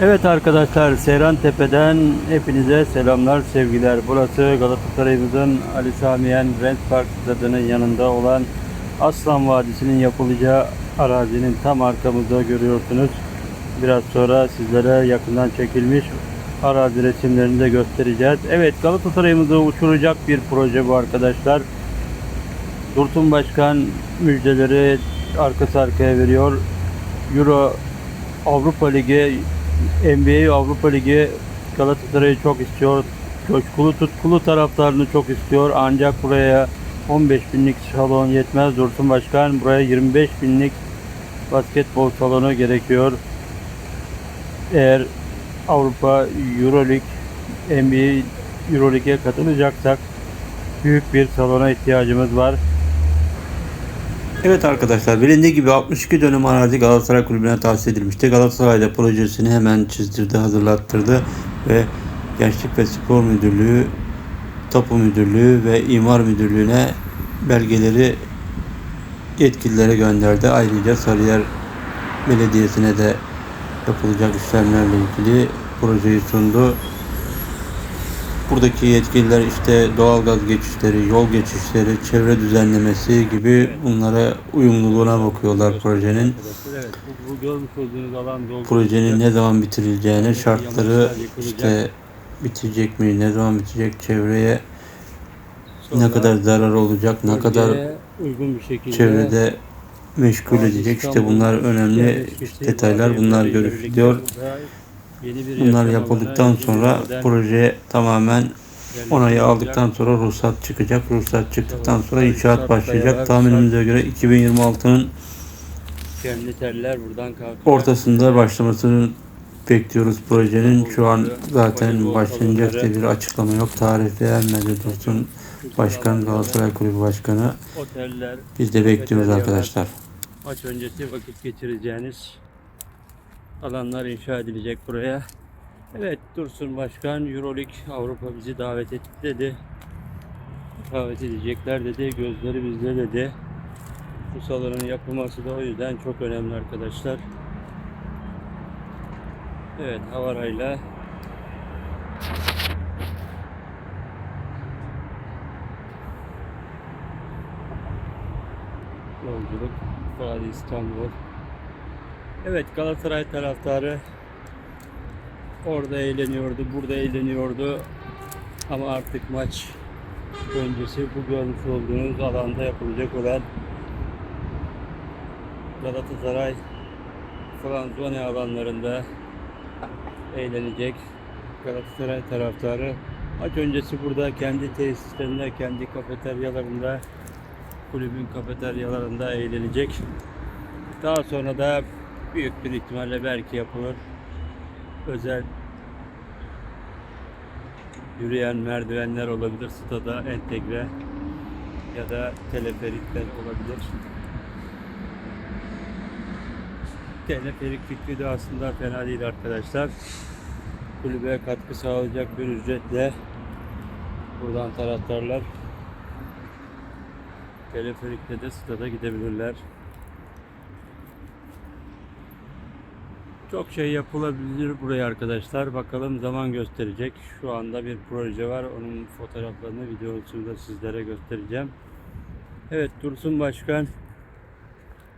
Evet arkadaşlar Seyran Tepe'den hepinize selamlar sevgiler. Burası Galatasaray'ımızın Ali Samiyen Rent Park stadının yanında olan Aslan Vadisi'nin yapılacağı arazinin tam arkamızda görüyorsunuz. Biraz sonra sizlere yakından çekilmiş arazi resimlerini de göstereceğiz. Evet Galatasaray'ımızı uçuracak bir proje bu arkadaşlar. Dursun Başkan müjdeleri arkası arkaya veriyor. Euro Avrupa Ligi, NBA Avrupa Ligi Galatasaray'ı çok istiyor. Coşkulu tutkulu taraftarını çok istiyor. Ancak buraya 15 binlik salon yetmez. Dursun Başkan buraya 25 binlik basketbol salonu gerekiyor. Eğer Avrupa Euroleague, NBA Euroleague'e katılacaksak büyük bir salona ihtiyacımız var. Evet arkadaşlar bilindiği gibi 62 dönüm arazi Galatasaray Kulübü'ne tahsis edilmişti. Galatasaray da projesini hemen çizdirdi, hazırlattırdı ve Gençlik ve Spor Müdürlüğü, Tapu Müdürlüğü ve İmar Müdürlüğü'ne belgeleri yetkililere gönderdi. Ayrıca Sarıyer Belediyesi'ne de yapılacak işlemlerle ilgili projeyi sundu. Buradaki yetkililer işte doğalgaz geçişleri, yol geçişleri, çevre düzenlemesi gibi bunlara uyumluluğuna bakıyorlar projenin. Projenin ne zaman bitirileceğine, şartları işte bitecek mi, ne zaman bitecek, çevreye ne kadar zarar olacak, ne kadar uygun bir şekilde çevrede meşgul edecek. İşte bunlar önemli detaylar. Bunlar görüşülüyor. Bunlar yapıldıktan sonra proje tamamen onayı aldıktan sonra ruhsat çıkacak. Ruhsat çıktıktan sonra inşaat başlayacak. Tahminimize göre 2026'nın kendi teller buradan kalkacak. ortasında başlamasını bekliyoruz projenin. Şu an zaten başlanacak diye bir açıklama yok. Tarih verilmedi Dursun Başkan, Galatasaray Kulübü Başkanı. Biz de bekliyoruz arkadaşlar. maç öncesi vakit geçireceğiniz alanlar inşa edilecek buraya. Evet Dursun Başkan Euroleague Avrupa bizi davet etti dedi. Davet edecekler dedi. Gözleri bizde dedi. Bu salonun yapılması da o yüzden çok önemli arkadaşlar. Evet havarayla yolculuk Vadi İstanbul. Evet Galatasaray taraftarı orada eğleniyordu, burada eğleniyordu. Ama artık maç öncesi bu görmüş olduğunuz alanda yapılacak olan Galatasaray Franzone alanlarında eğlenecek Galatasaray taraftarı. Maç öncesi burada kendi tesislerinde, kendi kafeteryalarında, kulübün kafeteryalarında eğlenecek. Daha sonra da büyük bir ihtimalle belki yapılır. Özel yürüyen merdivenler olabilir stada entegre ya da teleferikler olabilir. Teleferik fikri de aslında fena değil arkadaşlar. Kulübe katkı sağlayacak bir ücretle buradan taraftarlar teleferikle de stada gidebilirler. Çok şey yapılabilir buraya arkadaşlar. Bakalım zaman gösterecek. Şu anda bir proje var. Onun fotoğraflarını videosunu da sizlere göstereceğim. Evet Dursun Başkan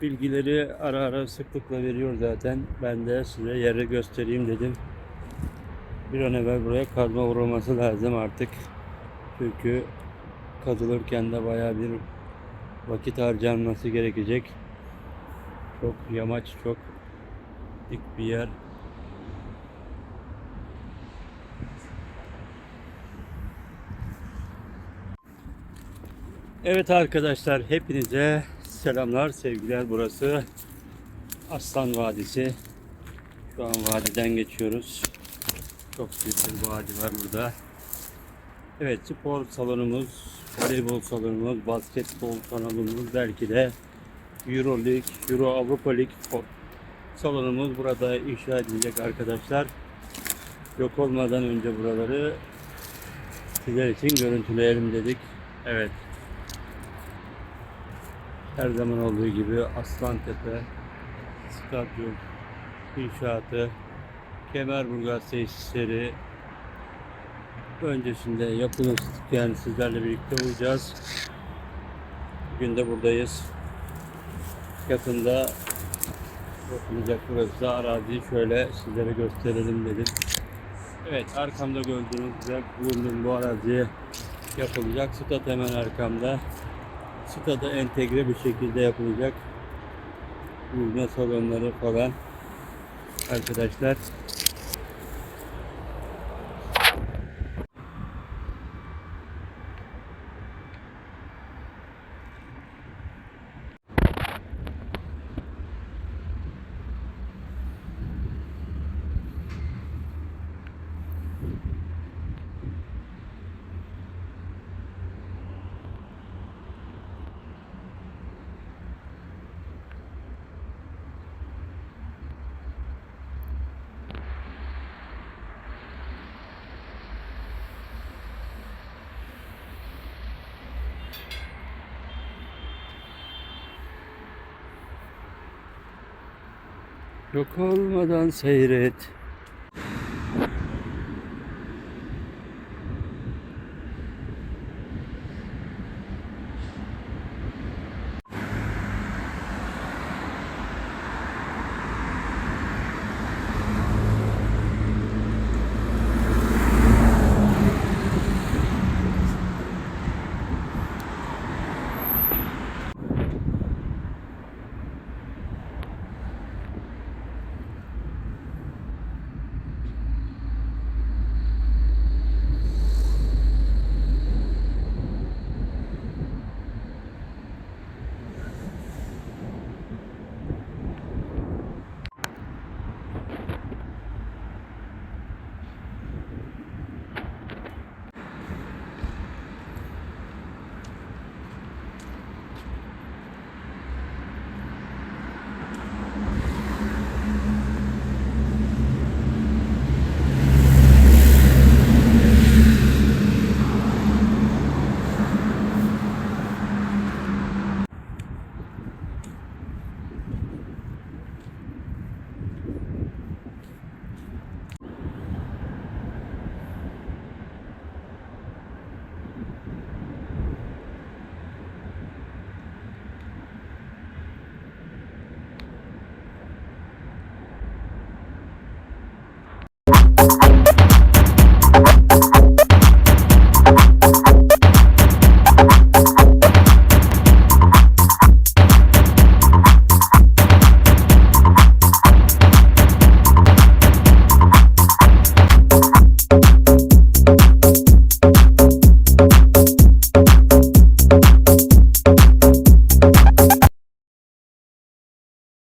bilgileri ara ara sıklıkla veriyor zaten. Ben de size yeri göstereyim dedim. Bir an evvel buraya kazma vurulması lazım artık. Çünkü kazılırken de bayağı bir vakit harcanması gerekecek. Çok yamaç, çok dik bir yer. Evet arkadaşlar hepinize selamlar, sevgiler. Burası Aslan Vadisi. Şu an vadiden geçiyoruz. Çok büyük bir vadi var burada. Evet spor salonumuz, voleybol salonumuz, basketbol salonumuz belki de Euro League, Euro Avrupa fo- salonumuz burada inşa edilecek arkadaşlar. Yok olmadan önce buraları sizler için görüntüleyelim dedik. Evet. Her zaman olduğu gibi Aslantepe Stadyum inşaatı Kemerburgaz tesisleri öncesinde yapılırken sizlerle birlikte olacağız. Bugün de buradayız. Yakında yapılacak burası araziyi şöyle sizlere gösterelim dedim. Evet arkamda gördüğünüz güzel bulunduğum bu araziye yapılacak. Stat hemen arkamda. Stada entegre bir şekilde yapılacak. Yüzme salonları falan. Arkadaşlar yok olmadan seyret.